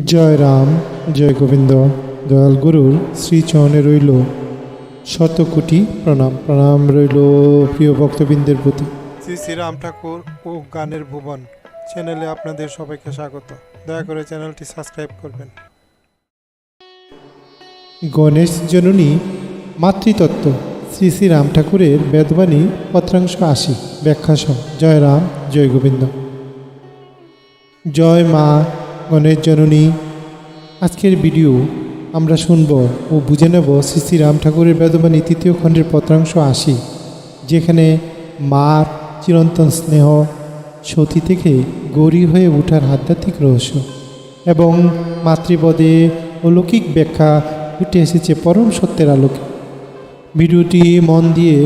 জয় রাম জয় গোবিন্দ দয়াল গুরুর শ্রীচরণে রইল শত কোটি প্রণাম। প্রণাম রইল প্রিয় ভক্তবৃন্দের প্রতি। শ্রী শ্রীরাম ঠাকুর ও গানের ভুবন চ্যানেলে আপনাদের সবাইকে স্বাগত। দয়া করে চ্যানেলটি সাবস্ক্রাইব করবেন। গণেশ জননী মাতৃতত্ত্ব শ্রী শ্রী রাম ঠাকুরের বেদবাণী পত্রাংশ আশি ব্যাখ্যা সহ। জয় রাম জয় গোবিন্দ। জয় মা গণেশ জননী। আজকের ভিডিও আমরা শুনব ও বুঝে নেব শ্রী শ্রী রাম ঠাকুরের বেদবাণী তৃতীয় খণ্ডের পত্রাংশ আশি, যেখানে মার চিরন্তন স্নেহ সতী থেকে গৌরী হয়ে ওঠার আধ্যাত্মিক রহস্য এবং মাতৃপদে অলৌকিক ব্যাখ্যা উঠে এসেছে পরম সত্যের আলোকে। ভিডিওটি মন দিয়ে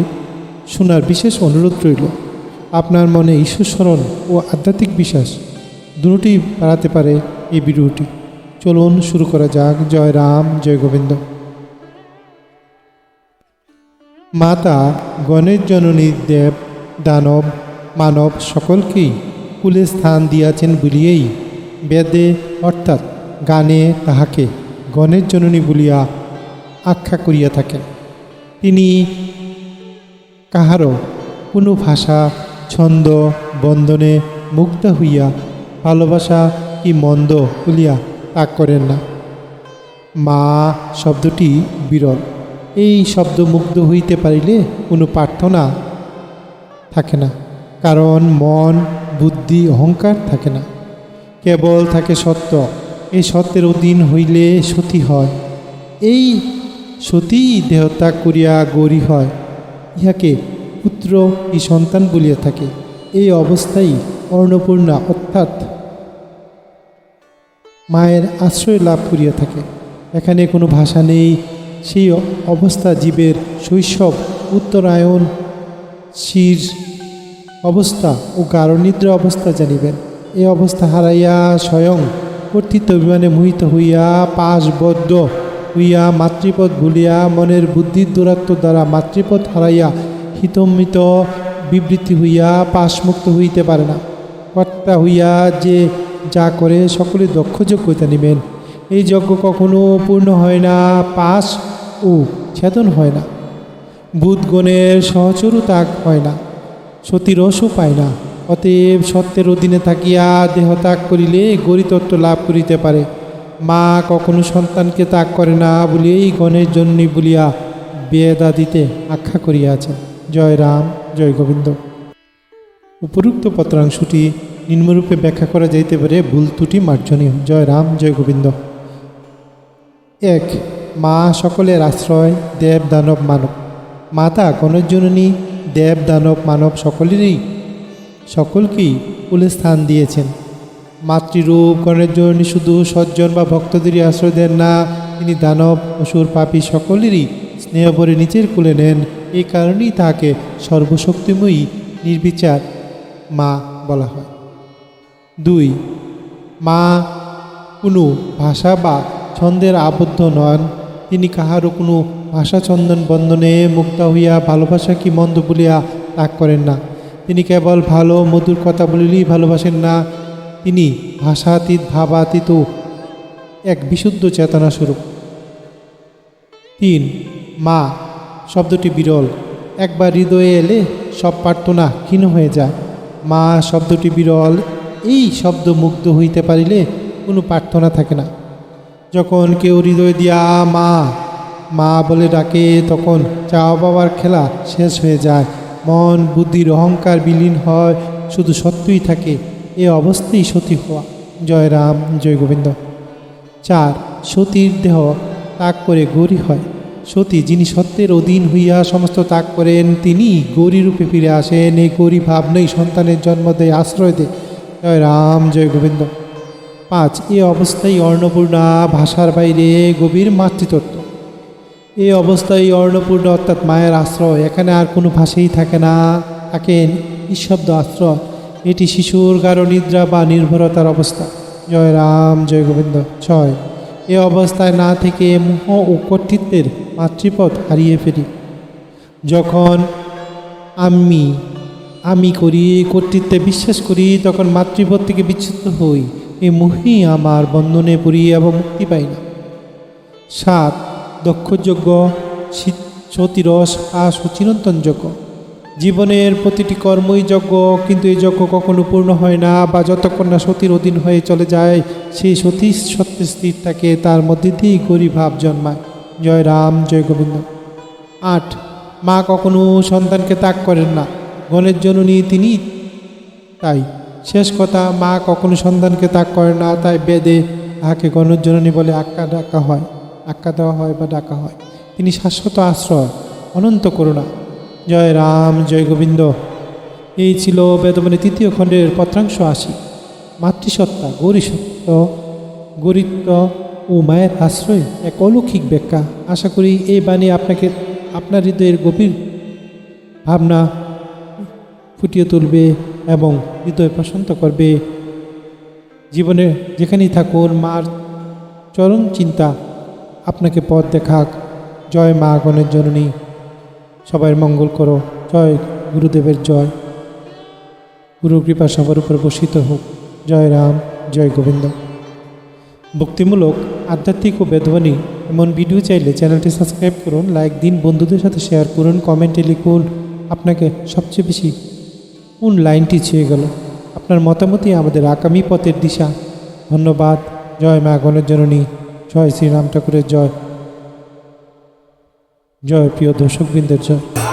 শোনার বিশেষ অনুরোধ রইল, আপনার মনে ঈশ্বর স্মরণ ও আধ্যাত্মিক বিশ্বাস দুটি বাড়াতে পারে এই ভিডিওটি। চলুন শুরু করা যাক। জয় রাম, জয় গোবিন্দ। মাতা গণেশ জননী দেব, দানব, মানব সকলকেই কুলে স্থান দিয়াছেন বলিয়েই বেদে, অর্থাৎ গানে তাহাকে গণেশ জননী বলিয়া আখ্যা করিয়া থাকেন। তিনি কাহারও কোনো ভাষা, ছন্দ বন্ধনে মুগ্ধ হইয়া ভালোবাসা কি মন্দ বলিয়া ত্যাগ করেন না। মা শব্দটি বিরল। এই শব্দ মুগ্ধ হইতে পারিলে কোনো প্রার্থনা থাকে না, কারণ মন, বুদ্ধি, অহংকার থাকে না। কেবল থাকে সত্য। এই সত্যের অধীন হইলে সতী হয়। এই সতী দেহত্যাগ করিয়া গৌরী হয়। ইহাকে পুত্র ই সন্তান বলিয়া থাকে। এই অবস্থায় অর্ণপূর্ণা অর্থাৎ মায়ের আশ্রয় লাভ করিয়া থাকে। এখানে কোনো ভাষা নেই। সেই অবস্থা জীবের শৈশব, উত্তরায়ণ, শির অবস্থা ও গাঢ়নিদ্রা অবস্থা জানিবেন। এই অবস্থা হারাইয়া স্বয়ং কর্তৃত্ব অভিমানে মোহিত হইয়া পাশবদ্ধ হইয়া মাতৃপদ ভুলিয়া মনের বুদ্ধির দূরত্ব দ্বারা মাতৃপদ হারাইয়া হিতমিত বিবৃতি হইয়া পাশমুক্ত হইতে পারে না। কর্তা হইয়া যে যা করে সকলে দক্ষ যোগ্যতা নেবেন। এই যজ্ঞ কখনো পূর্ণ হয় না পাশ ও ছেদন হয় না। বুধগণের সহচরও ত্যাগ হয় না সতীরসও পায় না। অতএব সত্যের অধীনে থাকিয়া দেহ ত্যাগ করিলে গরিতত্ত্ব লাভ করিতে পারে। মা কখনো সন্তানকে ত্যাগ করে না বলিয়াই গণের জননী বলিয়া বেদাদিতে আখ্যা করিয়াছেন। জয় রাম, জয় গোবিন্দ। উপরুক্ত পত্রাংশটি নিম্নরূপে ব্যাখ্যা করা যাইতে পারে, ভুল ত্রুটি মার্জনীয়। জয় রাম, জয় গোবিন্দ। এক, মা সকলের আশ্রয়, দেব, দানব, মানব। মাতা গণজননী দেব, দানব, মানব সকলেরই সকলকেই কুলে স্থান দিয়েছেন। মাতৃরূপ, গণেশজননী শুধু সজ্জন বা ভক্তদেরই আশ্রয় দেন না, তিনি দানব, অসুর, পাপী সকলেরই স্নেহ ভরে নিচের কুলে নেন। এই কারণেই তাকে সর্বশক্তিময়ী নির্বিচার মা বলা হয়। দুই। মা, কোনো ভাষা বা ছন্দের আবদ্ধ নন। তিনি কাহারও কোনো ভাষা, ছন্দন বন্ধনে মুক্তা হইয়া ভালোবাসা কি মন্দ বলিয়া ত্যাগ করেন না। তিনি কেবল ভালো, মধুর কথা বলিলেই ভালোবাসেন না। তিনি ভাষাতীত, ভাবাতীত, এক বিশুদ্ধ চেতনা স্বরূপ। তিন। মা, শব্দটি বিরল। একবার হৃদয়ে এলে সব প্রার্থনা ক্ষীণ হয়ে যায়। মা, শব্দটি বিরল। এই শব্দ মুগ্ধ হইতে পারিলে কোনো প্রার্থনা থাকে না। যখন কেউ হৃদয় দিয়া মা মা বলে ডাকে, তখন চাওয়া পাওয়ার খেলা শেষ হয়ে যায়। মন, বুদ্ধির অহংকার বিলীন হয়, শুধু সত্যই থাকে। এ অবস্থাই সতী হওয়া। জয় রাম, জয় গোবিন্দ। চার, সতীর দেহ ত্যাগ করে গৌরী হয়। সতী যিনি সত্যের অধীন হইয়া সমস্ত ত্যাগ করেন তিনি গৌরী রূপে ফিরে আসেন। এই গৌরী ভাবনাই সন্তানের জন্ম দেয়, আশ্রয় দেয়। জয় রাম, জয় গোবিন্দ। পাঁচ, এ অবস্থায় অর্ণপূর্ণা ভাষার বাইরে গভীর মাতৃতত্ত্ব। এই অবস্থায় অর্ণপূর্ণ অর্থাৎ মায়ের আশ্রয়, এখানে আর কোনো ভাষাই থাকে না। থাকেন নিঃশব্দ আশ্রয় এটি শিশুর গাঢ় নিদ্রা বা নির্ভরতার অবস্থা। জয় রাম, জয় গোবিন্দ। ছয়, এ অবস্থায় না থেকে মোহ ও কর্তৃত্বের মাতৃপথ হারিয়ে ফেলি। যখন আমি আমি করি, কর্তৃত্বে বিশ্বাস করি তখন মাতৃপদ থেকে বিচ্যুত হই এই মোহি আমার বন্ধনে পড়ি এবং মুক্তি পাই না। সাত, দক্ষযজ্ঞ সতীরস আস ও চিরন্তন যজ্ঞ। জীবনের প্রতিটি কর্মই যজ্ঞ, কিন্তু এই যজ্ঞ কখনো পূর্ণ হয় না বা যতক্ষণ না সতীর অধীন হয়ে চলে যায়, সেই সতী সত্যে স্থির থাকে, তার মধ্যে দিয়েই গরিব ভাব জন্মায়। জয় রাম, জয় গোবিন্দ। আট, মা কখনো সন্তানকে ত্যাগ করেন না। গণের জননী তিনি। তাই শেষ কথা, মা কখনো সন্তানকে ত্যাগ করে না, তাই বেদে তাহাকে গণের জননী বলে আক্কা ডাকা হয় আক্কা দেওয়া হয় বা ডাকা হয়। তিনি শাশ্বত আশ্রয়, অনন্ত করুণা। জয় রাম, জয় গোবিন্দ। এই ছিল বেদমনে তৃতীয় খণ্ডের পত্রাংশ আসি মাতৃসত্তা গৌরীসত্য গরিত্ব ও মায়ের আশ্রয়, এক অলৌকিক ব্যাখ্যা। আশা করি এই বাণী আপনাকে, আপনার হৃদয়ের গভীর ভাবনা ফুটিয়ে তুলবে এবং হৃদয় প্রশান্ত করবে। জীবনে যেখানেই থাকুন, মার চরম চিন্তা আপনাকে পথ দেখাক। জয় মা গণের জননী। সবাই মঙ্গল করো। জয় গুরুদেবের জয়। গুরু কৃপা সবার উপর বসিত হোক। জয় রাম, জয় গোবিন্দ। ভক্তিমূলক, আধ্যাত্মিক ও বেদবাণী এমন ভিডিও চাইলে চ্যানেলটি সাবস্ক্রাইব করুন, লাইক দিন, বন্ধুদের সাথে শেয়ার করুন, কমেন্টে লিখুন। আপনাকে সবচেয়ে বেশি কোন লাইনটি ছুঁয়ে গেল? আপনার মতামতই আমাদের আগামী পথের দিশা। ধন্যবাদ। জয় মা গণজননী জননী জয় শ্রীরাম ঠাকুরের জয়। জয় প্রিয় দর্শকবৃন্দের জয়।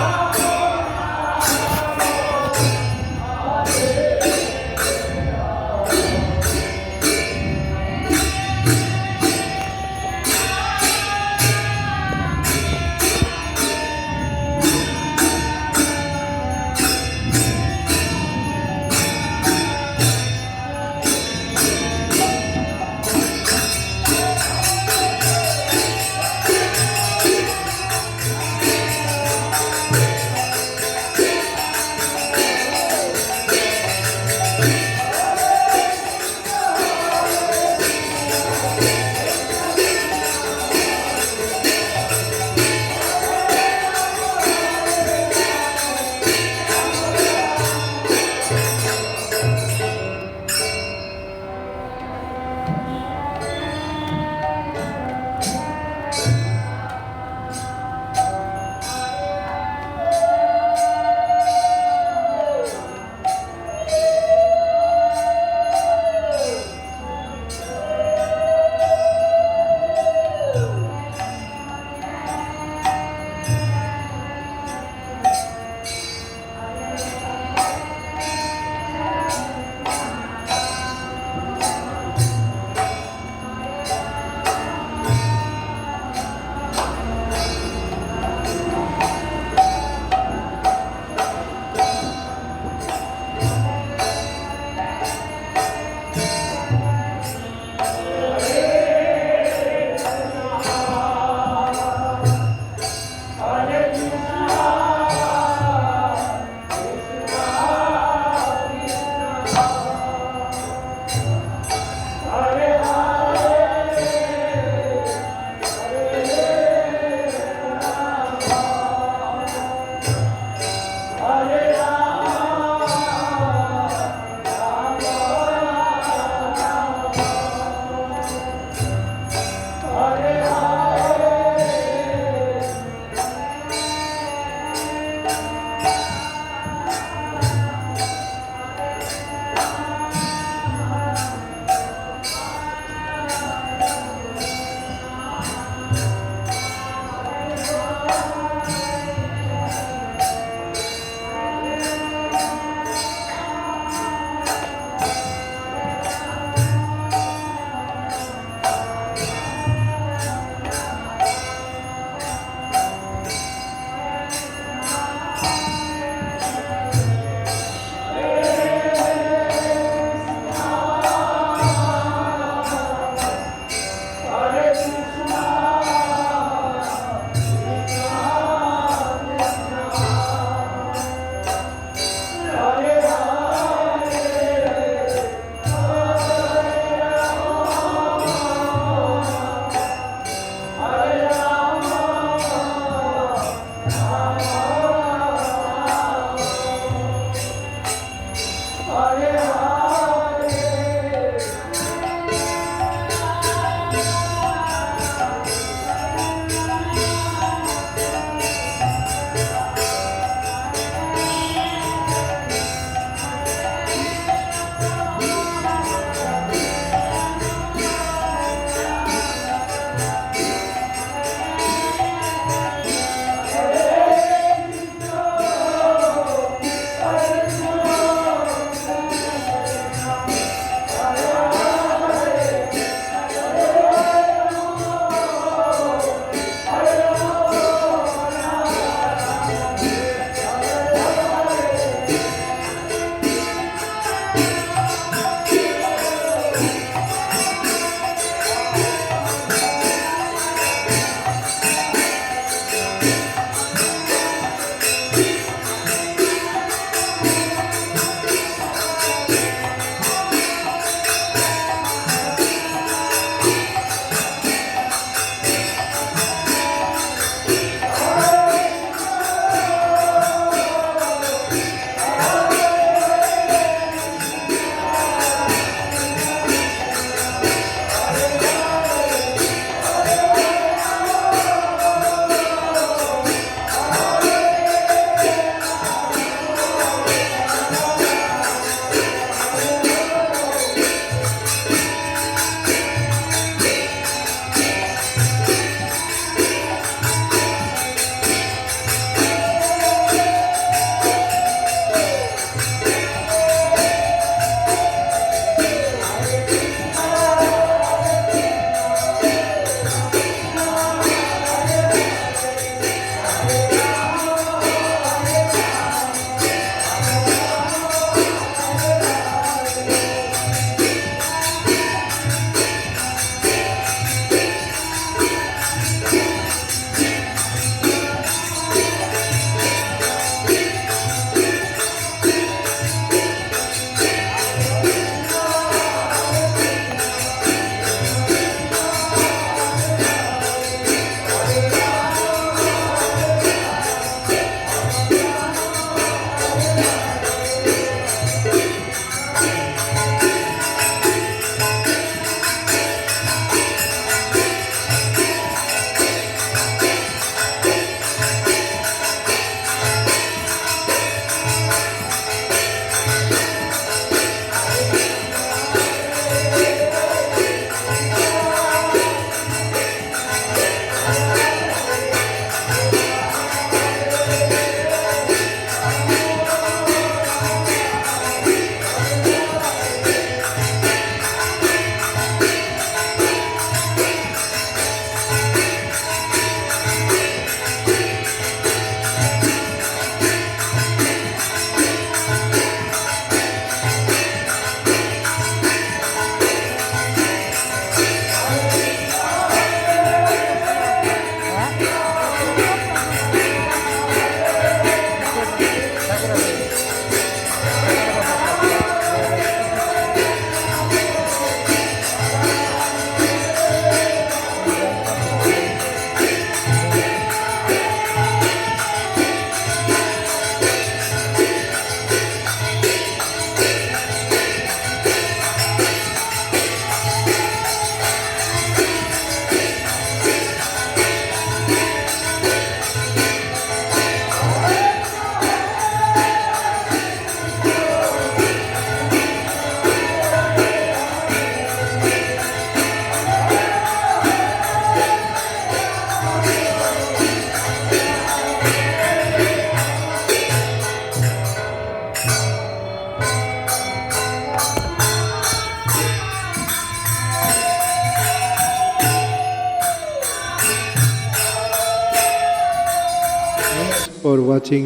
For watching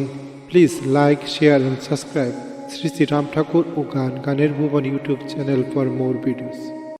please like share and subscribe Shri Shri Ram Thakur ও গান গানের ভুবন YouTube channel for more videos